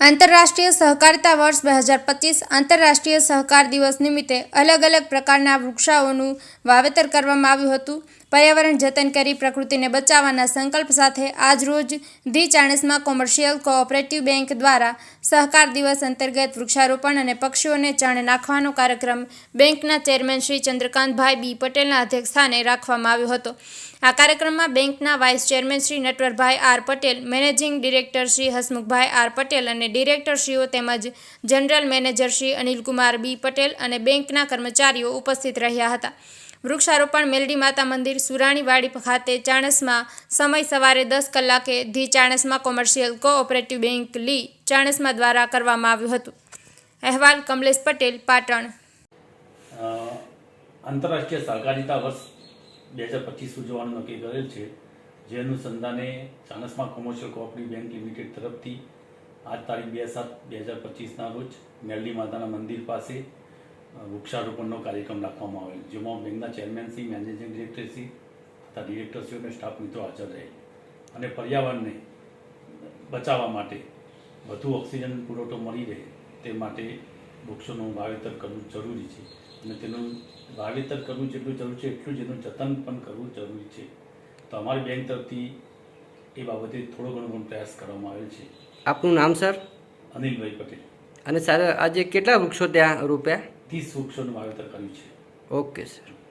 આંતરરાષ્ટ્રીય સહકારિતા વર્ષ બે હજાર પચીસ આંતરરાષ્ટ્રીય સહકાર દિવસ નિમિત્તે અલગ અલગ પ્રકારના વૃક્ષાઓનું વાવેતર કરવામાં આવ્યું હતું. પર્યાવરણ જતન કરી પ્રકૃતિને બચાવવાના સંકલ્પ સાથે આજરોજ the Chanasma commercial cooperative bank દ્વારા સહકાર દિવસ અંતર્ગત વૃક્ષારોપણ અને પક્ષીઓને ચણ નાખવાનો કાર્યક્રમ બેંકના ચેરમેન શ્રી ચંદ્રકાંતભાઈ બી પટેલના અધ્યક્ષસ્થાને રાખવામાં આવ્યો હતો. આ કાર્યક્રમમાં બેંકના vice chairman Shri Natwarbhai R Patel, managing director Shri Hasmukhbhai R Patel અને ડિરેક્ટરશ્રીઓ તેમજ general manager Shri Anilkumar B Patel અને બેંકના કર્મચારીઓ ઉપસ્થિત રહ્યા હતા. વૃક્ષારોપણ મેલડી માતા મંદિર સુરાણીવાડી ખાતે ચાણસમાં સમય સવારે દસ કલાકે the Chanasma commercial cooperative bank લી ચાણસમાં દ્વારા કરવામાં આવ્યું હતું. અહેવાલ કમલેશ પટેલ, પાટણ. આંતરરાષ્ટ્રીય સહકારિતા વર્ષ બે હજાર પચીસ ઉજવવાનું નક્કી કરેલ છે, જે અનુસંધાને Chanasma commercial cooperative bank limited તરફથી આજ તારીખ બે સાત બે હજાર પચીસના રોજ મેરડી માતાના મંદિર પાસે વૃક્ષારોપણનો કાર્યક્રમ રાખવામાં આવેલ જેમાં બેંકના ચેરમેન શ્રી મેનેજિંગ ડિરેક્ટરશ્રી તથા ડિરેક્ટરશ્રીઓ અને સ્ટાફ મિત્રો હાજર રહે અને પર્યાવરણને બચાવવા માટે વધુ ઓક્સિજન પુરવઠો મળી રહે તે માટે વૃક્ષોનું વાવેતર કરવું જરૂરી છે અને તેનું વાવેતર કરવું જેટલું જરૂરી છે એટલું જ એનું જતન પણ કરવું જરૂરી છે. તો અમારી બેંક તરફથી એ બાબતે થોડો ઘણો પણ પ્રયાસ કરવામાં આવેલ છે. આપનું નામ સર? અનિલભાઈ પટેલ. અને સર આજે કેટલા વૃક્ષો ત્યાં રોપ્યા? ત્રીસ વૃક્ષોનું વાવેતર કર્યું છે. Okay sir